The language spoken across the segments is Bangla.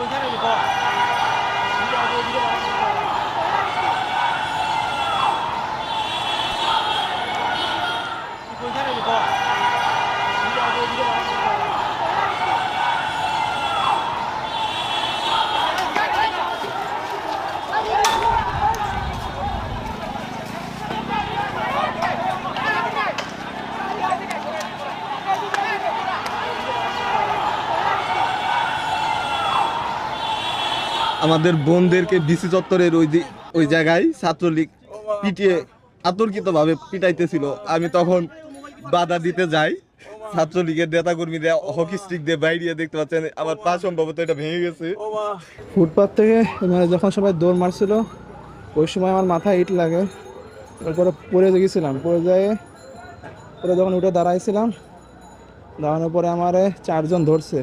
ကိုကျတယ်ပေါ့ဒီကြောင်ကိုဒီတော့ဒီကိုကျတယ်ပေါ့ আমাদের বোনদেরকে ডিসি চত্বরের ওই ওই জায়গায় ছাত্রলীগ পিটিয়ে আতর্কিতভাবে পিটাইতেছিল। আমি তখন বাধা দিতে যাই। ছাত্রলীগের নেতাকর্মীরা হকি স্টিক দিয়ে বাইরিয়ে দেখতে পাচ্ছেন, আমার পা সম্ভবত এটা ভেঙে গেছে। ফুটপাথ থেকে মানে যখন সবাই দৌড় মারছিল, ওই সময় আমার মাথায় ইট লাগে। তারপরে পড়ে গেছিলাম। পড়ে যায় পরে যখন উঠে দাঁড়াইছিলাম, দাঁড়ানোর পরে আমার চারজন ধরছে।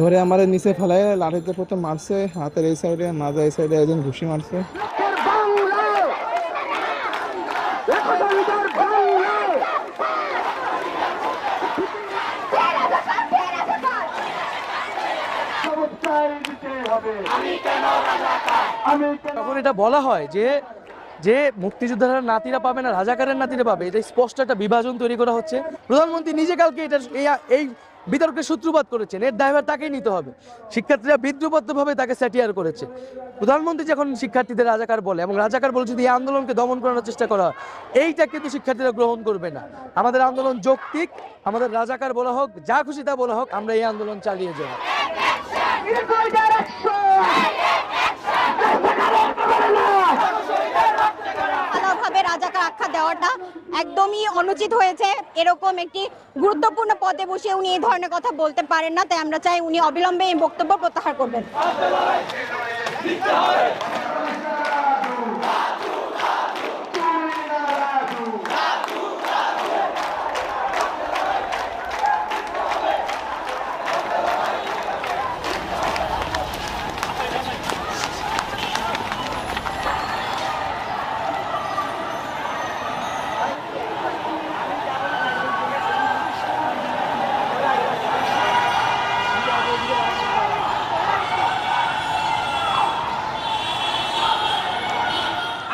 ধরে আমার নিচে ফেলায় লাঠিতে প্রথম মারছে হাতের এই সাইডে মাজা এই সাইডে একজন ঘুষি মারছে। তখন এটা বলা হয় যে যে মুক্তিযোদ্ধারা নাতিরা পাবে না রাজাকারের নাতিরা পাবে। এটা স্পষ্ট একটা বিভাজন তৈরি করা হচ্ছে। প্রধানমন্ত্রী নিজে কালকে এটা এই এই বিতর্কের সূত্রপাত করেছেন। এর দায়ভার তাকেই নিতে হবে। শিক্ষার্থীরা বিদ্রুপত্রভাবে তাকে স্যাটিয়ার করেছে। প্রধানমন্ত্রী যখন শিক্ষার্থীদের রাজাকার বলে এবং রাজাকার বলে যদি এই আন্দোলনকে দমন করানোর চেষ্টা করা হয়, এইটা কিন্তু শিক্ষার্থীরা গ্রহণ করবে না। আমাদের আন্দোলন যৌক্তিক, আমাদের রাজাকার বলা হোক, যা খুশি তা বলা হোক, আমরা এই আন্দোলন চালিয়ে যাব। রাজাকার আখ্যা দেওয়াটা একদমই অনুচিত হয়েছে। এরকম একটি গুরুত্বপূর্ণ পদে বসে উনি এই ধরনের কথা বলতে পারেন না, তাই আমরা চাই উনি অবিলম্বে এই বক্তব্য প্রত্যাহার করবেন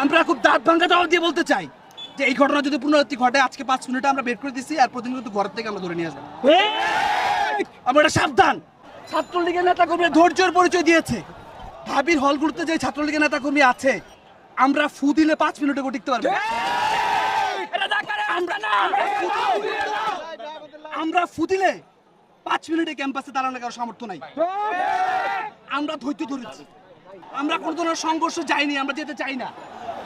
আমরা খুব দাঁত ভাঙ্গা জবাব দিয়ে বলতে চাই যে এই ঘটনা যদি পুনরাবৃত্তি ঘটে আজকে পাঁচ মিনিটে আমরা বের করে দিচ্ছি আর প্রতিদিন কিন্তু ঘর থেকে আমরা ধরে নিয়ে আসব। আমরা এটা সাবধান। ছাত্রলীগের নেতা কর্মী ধৈর্যের পরিচয় দিয়েছে। ভাবির হলগুলোতে যে ছাত্রলীগের নেতা কর্মী আছে আমরা ফু দিলে পাঁচ মিনিটে টিকতে পারব। আমরা আমরা ফু দিলে পাঁচ মিনিটে ক্যাম্পাসে দাঁড়ানো কারও সামর্থ্য নাই। আমরা ধৈর্য ধরেছি। আমরা কোনো ধরনের সংঘর্ষ যাইনি আমরা যেতে চাই না।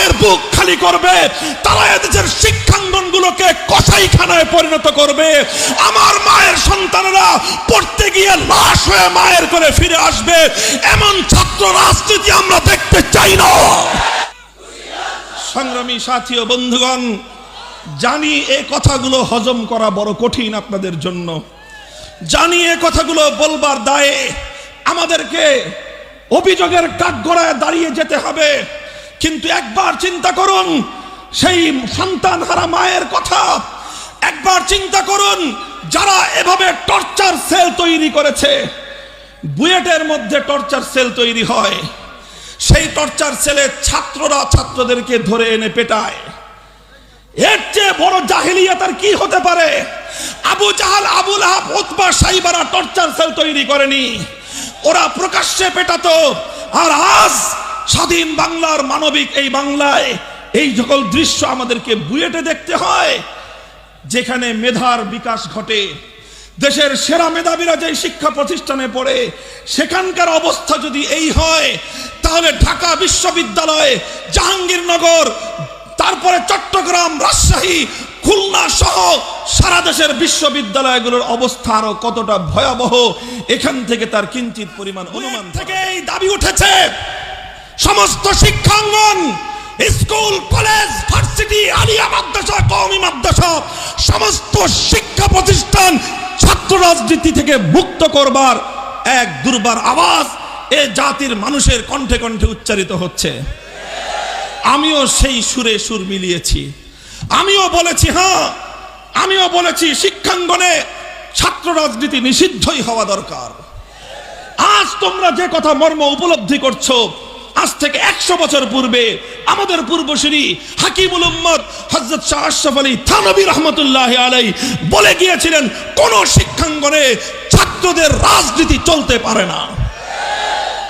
মায়ের বুক খালি করবে তারা এদেশের শিক্ষাঙ্গন গুলোকে কসাইখানায় পরিণত করবে। আমার মায়ের সন্তানেরা পড়তে গিয়ে লাশ হয়ে মায়ের করে ফিরে আসবে। এমন ছাত্র রাজনীতি আমরা দেখতে চাই না। সংগ্রামী সাথী ও বন্ধুগণ, জানি এ কথাগুলো হজম করা বড় কঠিন আপনাদের জন্য। জানি এ কথাগুলো বলবার দায়ে আমাদেরকে অভিযোগের কাঠগড়ায় দাঁড়িয়ে যেতে হবে। কিন্তু একবার চিন্তা করুন, সেই সন্তান হারা মায়ের কথা, একবার চিন্তা করুন, যারা এভাবে টর্চার সেল তৈরি করেছে, বুয়েটের মধ্যে টর্চার সেল তৈরি হয়, সেই টর্চার সেলে ছাত্ররা ছাত্রদেরকে ধরে এনে পেটায়। এর চেয়ে বড় জাহিলিয়াত আর কি হতে পারে? আবু জাহাল আবুল আহাব উতবা, সাইবারা টর্চার সেল তৈরি করেনি। ওরা প্রকাশ্যে পেটাতো, আর আজ স্বাধীন বাংলার মানবিক এই বাংলায় এই সকল দৃশ্য আমাদেরকে বুয়েটে দেখতে হয় যেখানে মেধার বিকাশ ঘটে। দেশের সেরা মেধাবীরা যে শিক্ষা প্রতিষ্ঠানে পড়ে সেখানকার অবস্থা যদি এই হয় তাহলে ঢাকা বিশ্ববিদ্যালয় জাহাঙ্গীরনগর তারপরে চট্টগ্রাম রাজশাহী খুলনা সহ সারা দেশের বিশ্ববিদ্যালয়গুলোর অবস্থা আরও কতটা ভয়াবহ এখান থেকে তার কিঞ্চিত পরিমাণ অনুমান থেকে এই দাবি উঠেছে। সমস্ত শিক্ষাঙ্গন school, college, varsity, Alia Madrasa, কওমি মাদ্রাসা, সমস্ত শিক্ষা প্রতিষ্ঠান ছাত্র রাজনীতি থেকে মুক্ত করবার এক দুর্বার আওয়াজ এ জাতির মানুষের কণ্ঠে কণ্ঠে উচ্চারিত হচ্ছে। আমিও সেই সুরে সুর মিলিয়েছি। আমিও বলেছি হ্যাঁ আমিও বলেছি শিক্ষাঙ্গনে ছাত্র রাজনীতি নিষিদ্ধই হওয়া দরকার। আজ তোমরা যে কথা মর্ম উপলব্ধি করছ আজ থেকে একশো বছর পূর্বে আমাদের পূর্বসূরি হাকিমুল উম্মদ হজরত শাহ আশরাফ আলী থানবী রহমতুল্লাহ আলাই বলে গিয়েছিলেন, কোন শিক্ষাঙ্গনে ছাত্রদের রাজনীতি চলতে পারে না।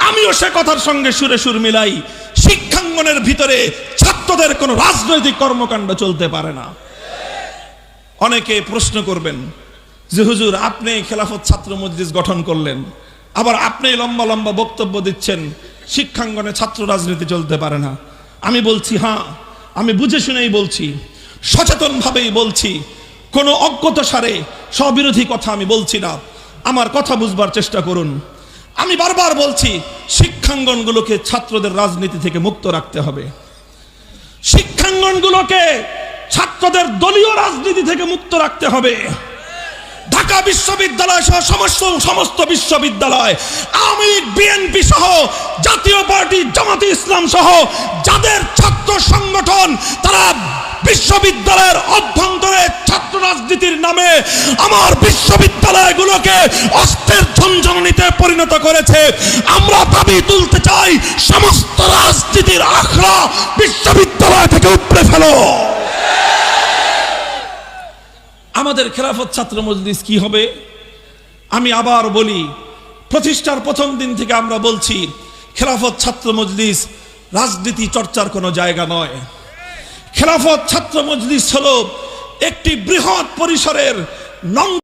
আমিও সে কথার সঙ্গে সুরে সুর মিলাই, শিক্ষাঙ্গনের ভিতরে ছাত্রদের কোনো রাজনৈতিক কর্মকাণ্ড চলতে পারে না। অনেকে প্রশ্ন করবেন, যে হুজুর, আপনি খেলাফত ছাত্র মজলিস গঠন করলেন, আবার আপনি লম্বা লম্বা বক্তব্য দিচ্ছেন শিক্ষাঙ্গনে ছাত্র রাজনীতি চলতে পারে না। আমি বলছি হ্যাঁ আমি বুঝে শুনেই বলছি, সচেতনভাবেই বলছি, কোনো অজ্ঞত সারে স্ববিরোধী কথা আমি বলছি না। আমার কথা বুঝবার চেষ্টা করুন। আমি বারবার বলছি, শিক্ষাঙ্গনগুলোকে ছাত্রদের রাজনীতি থেকে মুক্ত রাখতে হবে। শিক্ষাঙ্গনগুলোকে ছাত্রদের দলীয় রাজনীতি থেকে মুক্ত রাখতে হবে। ঢাকা বিশ্ববিদ্যালয় সহ সমস্ত সমস্ত বিশ্ববিদ্যালয়, আওয়ামী লীগ, বিএনপি সহ জাতীয় পার্টি, জামাতে ইসলাম সহ যাদের ছাত্র সংগঠন তারা বিশ্ববিদ্যালয়ের অভ্যন্তরে ছাত্র রাজনীতির নামে আমার বিশ্ববিদ্যালয়গুলোকে অস্ত্রের ঝঞ্ঝনিতে পরিণত করেছে। আমরা দাবি তুলতে চাই, সমস্ত রাজনীতির আখড়া বিশ্ববিদ্যালয় থেকে উপড়ে ফেলো। আমাদের খেলাফত ছাত্র মজলিস কি হবে? আমি আবার বলি, প্রতিষ্ঠার প্রথম দিন থেকে আমরা বলছি, খেলাফত ছাত্র মজলিস রাজনীতি চর্চার কোনো জায়গা নয়। খেলাফত ছাত্র মজলিস হল একটি বৃহৎ পরিসরের নং